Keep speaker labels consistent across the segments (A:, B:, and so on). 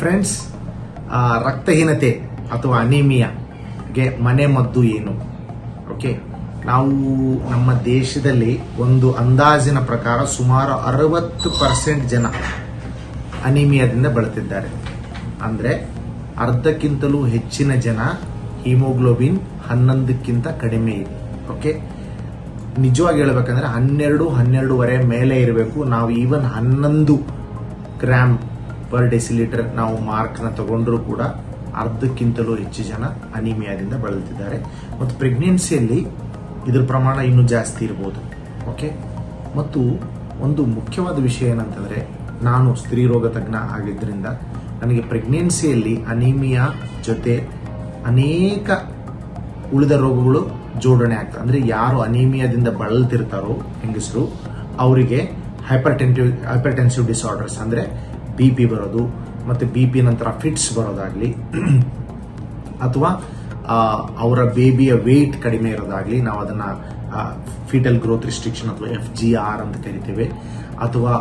A: Friends ರಕ್ತಹೀನತೆ ಅಥವಾ ಅನಿಮಿಯಾಗೆ ಮನೆ ಮದ್ದು ಏನು? ಓಕೆ ನಾವು ನಮ್ಮ ದೇಶದಲ್ಲಿ ಒಂದು ಅಂದಾಜಿನ ಪ್ರಕಾರ ಸುಮಾರು ಅರವತ್ತು ಪರ್ಸೆಂಟ್ ಜನ ಅನಿಮಿಯಾದಿಂದ ಬಳತಿದ್ದಾರೆ. ಅಂದರೆ ಅರ್ಧಕ್ಕಿಂತಲೂ ಹೆಚ್ಚಿನ ಜನ ಹಿಮೋಗ್ಲೋಬಿನ್ ಹನ್ನೊಂದಕ್ಕಿಂತ ಕಡಿಮೆ ಇದೆ. ಓಕೆ ನಿಜವಾಗಿ ಹೇಳ್ಬೇಕಂದ್ರೆ ಹನ್ನೆರಡು, ಹನ್ನೆರಡೂವರೆ ಮೇಲೆ ಇರಬೇಕು. ನಾವು ಈವನ್ ಹನ್ನೊಂದು ಗ್ರಾಮ್ ಪರ್ ಡೆಸಿಲೀಟರ್ ನಾವು ಮಾರ್ಕ್ನ ತಗೊಂಡ್ರೂ ಕೂಡ ಅರ್ಧಕ್ಕಿಂತಲೂ ಹೆಚ್ಚು ಜನ ಅನಿಮಿಯಾದಿಂದ ಬಳಲ್ತಿದ್ದಾರೆ. ಮತ್ತು ಪ್ರೆಗ್ನೆನ್ಸಿಯಲ್ಲಿ ಇದರ ಪ್ರಮಾಣ ಇನ್ನೂ ಜಾಸ್ತಿ ಇರ್ಬೋದು. ಓಕೆ ಮತ್ತು ಒಂದು ಮುಖ್ಯವಾದ ವಿಷಯ ಏನಂತಂದರೆ, ನಾನು ಸ್ತ್ರೀ ರೋಗ ತಜ್ಞ ಆಗಿದ್ದರಿಂದ ನನಗೆ ಪ್ರೆಗ್ನೆನ್ಸಿಯಲ್ಲಿ ಅನಿಮಿಯಾ ಜೊತೆ ಅನೇಕ ಉಳಿದ ರೋಗಗಳು ಜೋಡಣೆ ಆಗ್ತದೆ ಅಂದರೆ ಯಾರು ಅನೀಮಿಯಾದಿಂದ ಬಳಲ್ತಿರ್ತಾರೋ ಹೆಂಗಸರು, ಅವರಿಗೆ ಹೈಪರ್ಟೆಂಟಿವ್ ಹೈಪರ್ಟೆನ್ಸಿವ್ ಡಿಸಾರ್ಡರ್ಸ್ ಅಂದರೆ ಬಿ ಪಿ ಬರೋದು ಮತ್ತು ಬಿ ಪಿ ನಂತರ ಫಿಟ್ಸ್ ಬರೋದಾಗಲಿ, ಅಥವಾ ಅವರ ಬೇಬಿಯ ವೆಯ್ಟ್ ಕಡಿಮೆ ಇರೋದಾಗಲಿ ನಾವು ಅದನ್ನು ಫೀಟಲ್ ಗ್ರೋತ್ ರಿಸ್ಟ್ರಿಕ್ಷನ್ ಅಥವಾ ಎಫ್ ಜಿ ಆರ್ ಅಂತ ಕರಿತೇವೆ. ಅಥವಾ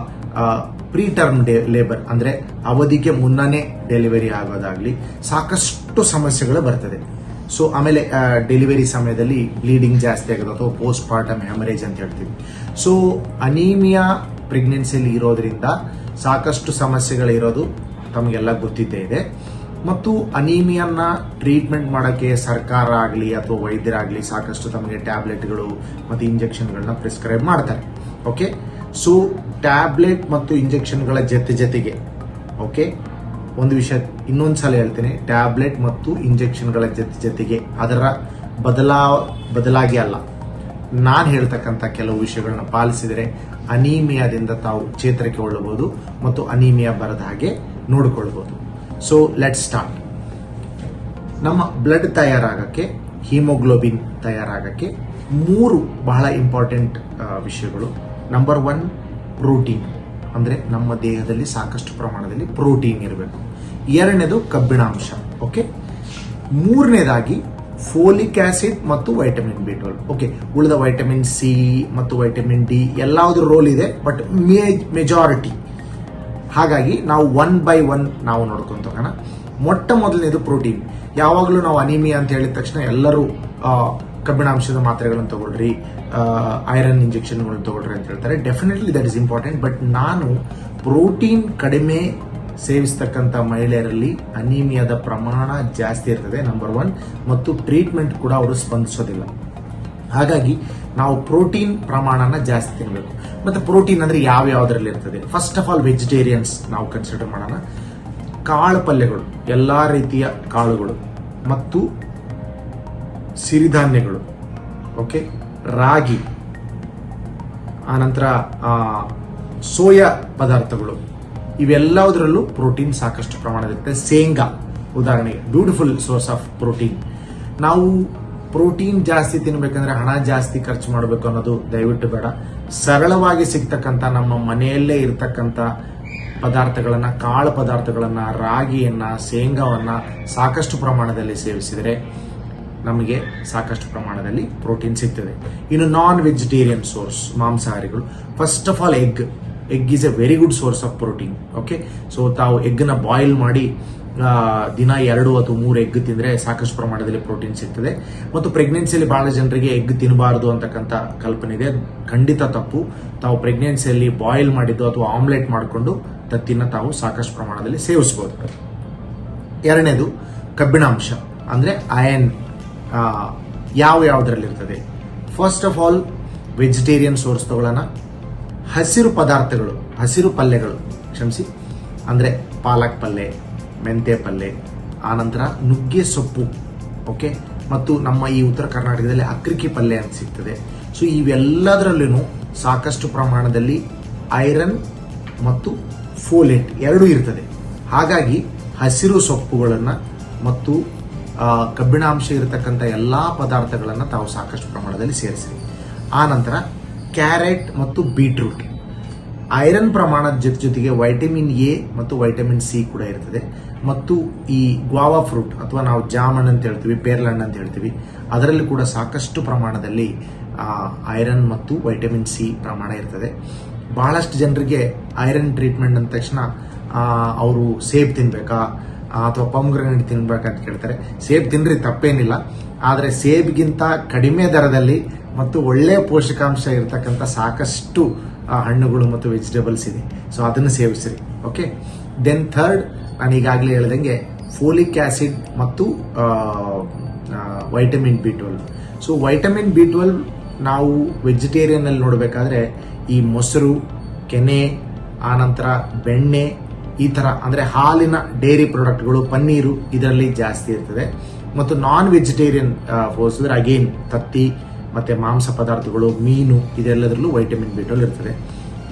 A: ಪ್ರೀ ಟರ್ಮ್ ಡೇ ಲೇಬರ್ ಅಂದರೆ ಅವಧಿಗೆ ಮುನ್ನನೇ ಡೆಲಿವರಿ ಆಗೋದಾಗಲಿ ಸಾಕಷ್ಟು ಸಮಸ್ಯೆಗಳು ಬರ್ತದೆ. ಸೊ ಆಮೇಲೆ ಡೆಲಿವರಿ ಸಮಯದಲ್ಲಿ ಬ್ಲೀಡಿಂಗ್ ಜಾಸ್ತಿ ಆಗೋದು ಅಥವಾ ಪೋಸ್ಟ್ ಪಾರ್ಟಮ್ ಹ್ಯಾಮರೇಜ್ ಅಂತ ಹೇಳ್ತೀವಿ. ಸೊ ಅನೀಮಿಯಾ ಪ್ರೆಗ್ನೆನ್ಸಿಯಲ್ಲಿ ಇರೋದ್ರಿಂದ ಸಾಕಷ್ಟು ಸಮಸ್ಯೆಗಳಿರೋದು ತಮಗೆಲ್ಲ ಗೊತ್ತಿದ್ದೇ ಇದೆ. ಮತ್ತು ಅನೀಮಿಯನ್ನ ಟ್ರೀಟ್ಮೆಂಟ್ ಮಾಡೋಕ್ಕೆ ಸರ್ಕಾರ ಆಗಲಿ ಅಥವಾ ವೈದ್ಯರಾಗಲಿ ಸಾಕಷ್ಟು ತಮಗೆ ಟ್ಯಾಬ್ಲೆಟ್ಗಳು ಮತ್ತು ಇಂಜೆಕ್ಷನ್ಗಳನ್ನ ಪ್ರಿಸ್ಕ್ರೈಬ್ ಮಾಡ್ತಾರೆ. ಓಕೆ? ಸೊ, ಟ್ಯಾಬ್ಲೆಟ್ ಮತ್ತು ಇಂಜೆಕ್ಷನ್ಗಳ ಜೊತೆ ಜೊತೆಗೆ, ಓಕೆ? ಒಂದು ವಿಷಯ ಇನ್ನೊಂದು ಸಲ ಹೇಳ್ತೇನೆ. ಟ್ಯಾಬ್ಲೆಟ್ ಮತ್ತು ಇಂಜೆಕ್ಷನ್ಗಳ ಜೊತೆ ಜೊತೆಗೆ ಅದರ ಬದಲಾ ಬದಲಾಗಿ ಅಲ್ಲ. ನಾನು ಹೇಳ್ತಕ್ಕಂಥ ಕೆಲವು ವಿಷಯಗಳನ್ನ ಪಾಲಿಸಿದರೆ ಅನೀಮಿಯಾದಿಂದ ತಾವು ಚೇತರಿಕೆಗೊಳ್ಳಬಹುದು ಮತ್ತು ಅನೀಮಿಯಾ ಬರದ ಹಾಗೆ ನೋಡಿಕೊಳ್ಬಹುದು. ಸೊ ಲೆಟ್ ಸ್ಟಾರ್ಟ್ ನಮ್ಮ ಬ್ಲಡ್ ತಯಾರಾಗಕ್ಕೆ ಹಿಮೋಗ್ಲೋಬಿನ್ ತಯಾರಾಗಕ್ಕೆ ಮೂರು ಬಹಳ ಇಂಪಾರ್ಟೆಂಟ್ ವಿಷಯಗಳು. ನಂಬರ್ ಒನ್ ಪ್ರೋಟೀನ್ ಅಂದರೆ ನಮ್ಮ ದೇಹದಲ್ಲಿ ಸಾಕಷ್ಟು ಪ್ರಮಾಣದಲ್ಲಿ ಪ್ರೋಟೀನ್ ಇರಬೇಕು. ಎರಡನೇದು ಕಬ್ಬಿಣಾಂಶ. ಓಕೆ ಮೂರನೇದಾಗಿ ಫೋಲಿಕ್ ಆಸಿಡ್ ಮತ್ತು ವೈಟಮಿನ್ ಬಿ ಟ್ವೆಲ್ ಓಕೆ ಉಳಿದ ವೈಟಮಿನ್ ಸಿ ಮತ್ತು ವೈಟಮಿನ್ ಡಿ ಎಲ್ಲಾದ್ರ ರೋಲ್ ಇದೆ ಬಟ್ ಮೆಜಾರಿಟಿ ಹಾಗಾಗಿ ನಾವು ಒನ್ ಬೈ ಒನ್ ನಾವು ನೋಡ್ಕೊಂತ ಹೋಗೋಣ ಮೊಟ್ಟ ಮೊದಲನೇದು ಪ್ರೋಟೀನ್ ಯಾವಾಗಲೂ ನಾವು ಅನಿಮಿಯಾ ಅಂತ ಹೇಳಿದ ತಕ್ಷಣ ಎಲ್ಲರೂ ಕಬ್ಬಿಣಾಂಶದ ಮಾತ್ರೆಗಳನ್ನು ತಗೊಳ್ರಿ ಐರನ್ ಇಂಜೆಕ್ಷನ್ಗಳನ್ನು ತಗೊಳ್ರಿ ಅಂತ ಹೇಳ್ತಾರೆ. Definitely that is important but ನಾನು ಪ್ರೋಟೀನ್ ಕಡಿಮೆ ಸೇವಿಸ್ತಕ್ಕಂಥ ಮಹಿಳೆಯರಲ್ಲಿ ಅನಿಮಿಯಾದ ಪ್ರಮಾಣ ಜಾಸ್ತಿ ಇರ್ತದೆ ನಂಬರ್ ಒನ್ ಮತ್ತು ಟ್ರೀಟ್ಮೆಂಟ್ ಕೂಡ ಅವರು ಸ್ಪಂದಿಸೋದಿಲ್ಲ. ಹಾಗಾಗಿ ನಾವು ಪ್ರೋಟೀನ್ ಪ್ರಮಾಣನ ಜಾಸ್ತಿ ತಿನ್ನಬೇಕು ಮತ್ತೆ ಪ್ರೋಟೀನ್ ಅಂದ್ರೆ ಯಾವ ಯಾವ್ದ್ರಲ್ಲಿ ಇರ್ತದೆ? ಫಸ್ಟ್ ಆಫ್ ಆಲ್ ವೆಜಿಟೇರಿಯನ್ಸ್ ನಾವು ಕನ್ಸಿಡರ್ ಮಾಡೋಣ. ಕಾಳು ಪಲ್ಯಗಳು, ಎಲ್ಲಾ ರೀತಿಯ ಕಾಳುಗಳು ಮತ್ತು ಸಿರಿಧಾನ್ಯಗಳು ಓಕೆ ರಾಗಿ ಆನಂತರ ಸೋಯಾ ಪದಾರ್ಥಗಳು. ಇವೆಲ್ಲದರಲ್ಲೂ ಪ್ರೋಟೀನ್ ಸಾಕಷ್ಟು ಪ್ರಮಾಣದಲ್ಲಿರುತ್ತೆ. ಶೇಂಗಾ ಉದಾಹರಣೆಗೆ ಬ್ಯೂಟಿಫುಲ್ ಸೋರ್ಸ್ ಆಫ್ ಪ್ರೋಟೀನ್ ನಾವು ಪ್ರೋಟೀನ್ ಜಾಸ್ತಿ ತಿನ್ಬೇಕಂದ್ರೆ ಹಣ ಜಾಸ್ತಿ ಖರ್ಚು ಮಾಡಬೇಕು ಅನ್ನೋದು ದಯವಿಟ್ಟು ಬೇಡ. ಸರಳವಾಗಿ ಸಿಗ್ತಕ್ಕಂಥ ನಮ್ಮ ಮನೆಯಲ್ಲೇ ಇರತಕ್ಕಂಥ ಪದಾರ್ಥಗಳನ್ನ, ಕಾಳು ಪದಾರ್ಥಗಳನ್ನ, ರಾಗಿಯನ್ನ, ಶೇಂಗಾವನ್ನ ಸಾಕಷ್ಟು ಪ್ರಮಾಣದಲ್ಲಿ ಸೇವಿಸಿದರೆ ನಮಗೆ ಸಾಕಷ್ಟು ಪ್ರಮಾಣದಲ್ಲಿ ಪ್ರೋಟೀನ್ ಸಿಗ್ತದೆ. ಇನ್ನು non vegetarian source ಮಾಂಸಾಹಾರಿಗಳು. First of all egg egg is a very good source of protein okay so ತಾವು ಎಗ್ನ ಬಾಯ್ಲ್ ಮಾಡಿ ದಿನ ಎರಡು ಅಥವಾ ಮೂರು ಎಗ್ ತಿಂದ್ರೆ ಸಾಕಷ್ಟು ಪ್ರಮಾಣದಲ್ಲಿ ಪ್ರೋಟೀನ್ ಸಿಗ್ತದೆ. ಮತ್ತು ಪ್ರೆಗ್ನೆನ್ಸಿಯಲ್ಲಿ ಬಹಳ ಜನರಿಗೆ ಎಗ್ ತಿನ್ನಬಾರದು ಅಂತಕ್ಕಂಥ ಕಲ್ಪನೆ ಇದೆ. ಖಂಡಿತ ತಪ್ಪು. ತಾವು ಪ್ರೆಗ್ನೆನ್ಸಿಯಲ್ಲಿ ಬಾಯ್ಲ್ ಮಾಡಿದ್ದು ಅಥವಾ ಆಮ್ಲೆಟ್ ಮಾಡಿಕೊಂಡು ತತ್ತಿನ ತಾವು ಸಾಕಷ್ಟು ಪ್ರಮಾಣದಲ್ಲಿ ಸೇವಿಸಬಹುದು ಎರಡನೇದು, ಕಬ್ಬಿಣಾಂಶ, ಅಂದರೆ ಅಯನ್ ಯಾವ ಯಾವುದರಲ್ಲಿರ್ತದೆ? First of all vegetarian source ತಗೊಳ್ಳೋಣ. ಹಸಿರು ಪದಾರ್ಥಗಳು, ಹಸಿರು ಪಲ್ಯಗಳು, ಕ್ಷಮಿಸಿ. ಅಂದರೆ ಪಾಲಕ್ ಪಲ್ಯ ಮೆಂತೆ ಪಲ್ಯ, ಆನಂತರ ನುಗ್ಗೆ ಸೊಪ್ಪು ಓಕೆ ಮತ್ತು ನಮ್ಮ ಈ ಉತ್ತರ ಕರ್ನಾಟಕದಲ್ಲಿ ಅಕ್ರಿಕಿ ಪಲ್ಯ ಅಂತ ಸಿಗ್ತದೆ. ಸೊ ಇವೆಲ್ಲದರಲ್ಲೂ ಸಾಕಷ್ಟು ಪ್ರಮಾಣದಲ್ಲಿ ಐರನ್ ಮತ್ತು ಫೋಲೇಟ್ ಎರಡೂ ಇರ್ತದೆ. ಹಾಗಾಗಿ ಹಸಿರು ಸೊಪ್ಪುಗಳನ್ನು ಮತ್ತು ಕಬ್ಬಿಣಾಂಶ ಇರತಕ್ಕಂಥ ಎಲ್ಲ ಪದಾರ್ಥಗಳನ್ನು ತಾವು ಸಾಕಷ್ಟು ಪ್ರಮಾಣದಲ್ಲಿ ಸೇರಿಸಿರಿ. ಆ ನಂತರ ಕ್ಯಾರೆಟ್ ಮತ್ತು ಬೀಟ್ರೂಟ್. ಐರನ್ ಪ್ರಮಾಣದ ಜೊತೆ ಜೊತೆಗೆ ವೈಟಮಿನ್ ಎ ಮತ್ತು ವೈಟಮಿನ್ ಸಿ ಕೂಡ ಇರ್ತದೆ. ಮತ್ತು ಈ ಗ್ವಾವಾ ಫ್ರೂಟ್ ಅಥವಾ ನಾವು ಜಾಮನ್ ಅಂತ ಹೇಳ್ತೀವಿ ಪೇರ್ಲಣ್ಣು ಅಂತ ಹೇಳ್ತೀವಿ, ಅದರಲ್ಲಿ ಕೂಡ ಸಾಕಷ್ಟು ಪ್ರಮಾಣದಲ್ಲಿ ಐರನ್ ಮತ್ತು ವೈಟಮಿನ್ ಸಿ ಪ್ರಮಾಣ ಇರ್ತದೆ. ಬಹಳಷ್ಟು ಜನರಿಗೆ ಐರನ್ ಟ್ರೀಟ್ಮೆಂಟ್ ಅಂದ ತಕ್ಷಣ ಅವರು ಸೇಬ್ ತಿನ್ಬೇಕಾ ಅಥವಾ ಪಮ್ಗ್ರನೇಟ್ ತಿನ್ಬೇಕಂತ ಕೇಳ್ತಾರೆ. ಸೇಬ್ ತಿನ್ರಿ, ತಪ್ಪೇನಿಲ್ಲ. ಆದರೆ ಸೇಬ್ಗಿಂತ ಕಡಿಮೆ ದರದಲ್ಲಿ ಮತ್ತು ಒಳ್ಳೆಯ ಪೋಷಕಾಂಶ ಇರತಕ್ಕಂಥ ಸಾಕಷ್ಟು ಹಣ್ಣುಗಳು ಮತ್ತು ವೆಜಿಟೇಬಲ್ಸ್ ಇದೆ. ಸೊ ಅದನ್ನು ಸೇವಿಸಿರಿ. ಓಕೆ ದೆನ್ ಥರ್ಡ್ ನಾನು ಈಗಾಗಲೇ ಹೇಳ್ದಂಗೆ ಫೋಲಿಕ್ ಆಸಿಡ್ ಮತ್ತು vitamin B twelve so vitamin B twelve ನಾವು ವೆಜಿಟೇರಿಯನ್ ಅಲ್ಲಿ ನೋಡಬೇಕಾದ್ರೆ ಈ ಮೊಸರು, ಕೆನೆ, ಆನಂತರ ಬೆಣ್ಣೆ ಈ ಥರ ಅಂದ್ರೆ ಹಾಲಿನ ಡೈರಿ ಪ್ರಾಡಕ್ಟ್ಗಳು ಪನ್ನೀರು ಇದರಲ್ಲಿ ಜಾಸ್ತಿ ಇರ್ತದೆ. ಮತ್ತು ನಾನ್ ವೆಜಿಟೇರಿಯನ್ ಹೋಲಿಸಿದ್ರೆ ಅಗೇನ್ ತತ್ತಿ, ಮತ್ತೆ ಮಾಂಸ ಪದಾರ್ಥಗಳು, ಮೀನು, ಇದೆಲ್ಲದರಲ್ಲೂ ವೈಟಮಿನ್ ಬಿ ಇರ್ತದೆ.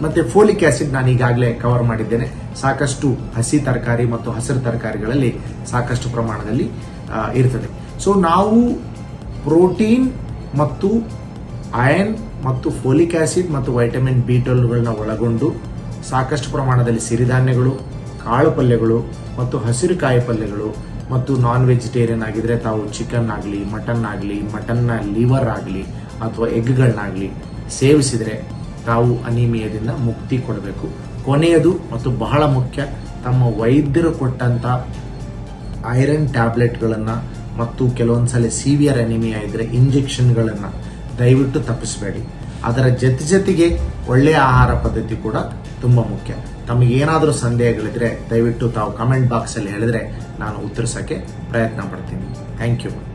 A: ಮತ್ತೆ ಫೋಲಿಕ್ ಆಸಿಡ್ ನಾನು ಈಗಾಗಲೇ ಕವರ್ ಮಾಡಿದ್ದೇನೆ. ಸಾಕಷ್ಟು ಹಸಿ ತರಕಾರಿ ಮತ್ತು ಹಸಿರು ತರಕಾರಿಗಳಲ್ಲಿ ಸಾಕಷ್ಟು ಪ್ರಮಾಣದಲ್ಲಿ ಇರ್ತದೆ. ಸೊ ನಾವು ಪ್ರೋಟೀನ್ ಮತ್ತು ಅಯನ್ ಮತ್ತು ಫೋಲಿಕ್ ಆಸಿಡ್ ಮತ್ತು ವೈಟಮಿನ್ ಬಿ ಟ್ವೆಲ್ವ್ಗಳನ್ನ ಒಳಗೊಂಡು ಸಾಕಷ್ಟು ಪ್ರಮಾಣದಲ್ಲಿ ಸಿರಿಧಾನ್ಯಗಳು, ಕಾಳು ಪಲ್ಯಗಳು ಮತ್ತು ಹಸಿರು ಕಾಯಿ ಪಲ್ಯಗಳು ಮತ್ತು ನಾನ್ ವೆಜಿಟೇರಿಯನ್ ಆಗಿದ್ರೆ ತಾವು ಚಿಕನ್ ಆಗಲಿ ಮಟನ್ ಆಗಲಿ ಮಟನ್ನ ಲಿವರ್ ಆಗಲಿ ಅಥವಾ ಎಗ್ಗಳನ್ನಾಗಲಿ ಸೇವಿಸಿದರೆ ತಾವು ಅನಿಮಿಯದಿಂದ ಮುಕ್ತಿ ಕೊಡಬೇಕು. ಕೊನೆಯದು ಮತ್ತು ಬಹಳ ಮುಖ್ಯ, ತಮ್ಮ ವೈದ್ಯರು ಕೊಟ್ಟಂತ ಐರನ್ ಟ್ಯಾಬ್ಲೆಟ್ಗಳನ್ನು ಮತ್ತು ಕೆಲವೊಂದ್ಸಲ ಸಿವಿಯರ್ ಅನಿಮಿಯಾ ಇದ್ರೆ ಇಂಜೆಕ್ಷನ್ಗಳನ್ನು ದಯವಿಟ್ಟು ತಪ್ಪಿಸಬೇಡಿ. ಅದರ ಜೊತೆ ಜೊತೆಗೆ ಒಳ್ಳೆಯ ಆಹಾರ ಪದ್ಧತಿ ಕೂಡ ತುಂಬ ಮುಖ್ಯ. ತಮಗೇನಾದರೂ ಸಂದೇಹಗಳಿದ್ರೆ ದಯವಿಟ್ಟು ತಾವು ಕಮೆಂಟ್ ಬಾಕ್ಸಲ್ಲಿ ಹೇಳಿದ್ರೆ ನಾನು ಉತ್ತರಿಸೋಕ್ಕೆ ಪ್ರಯತ್ನ ಪಡ್ತೀನಿ. Thank you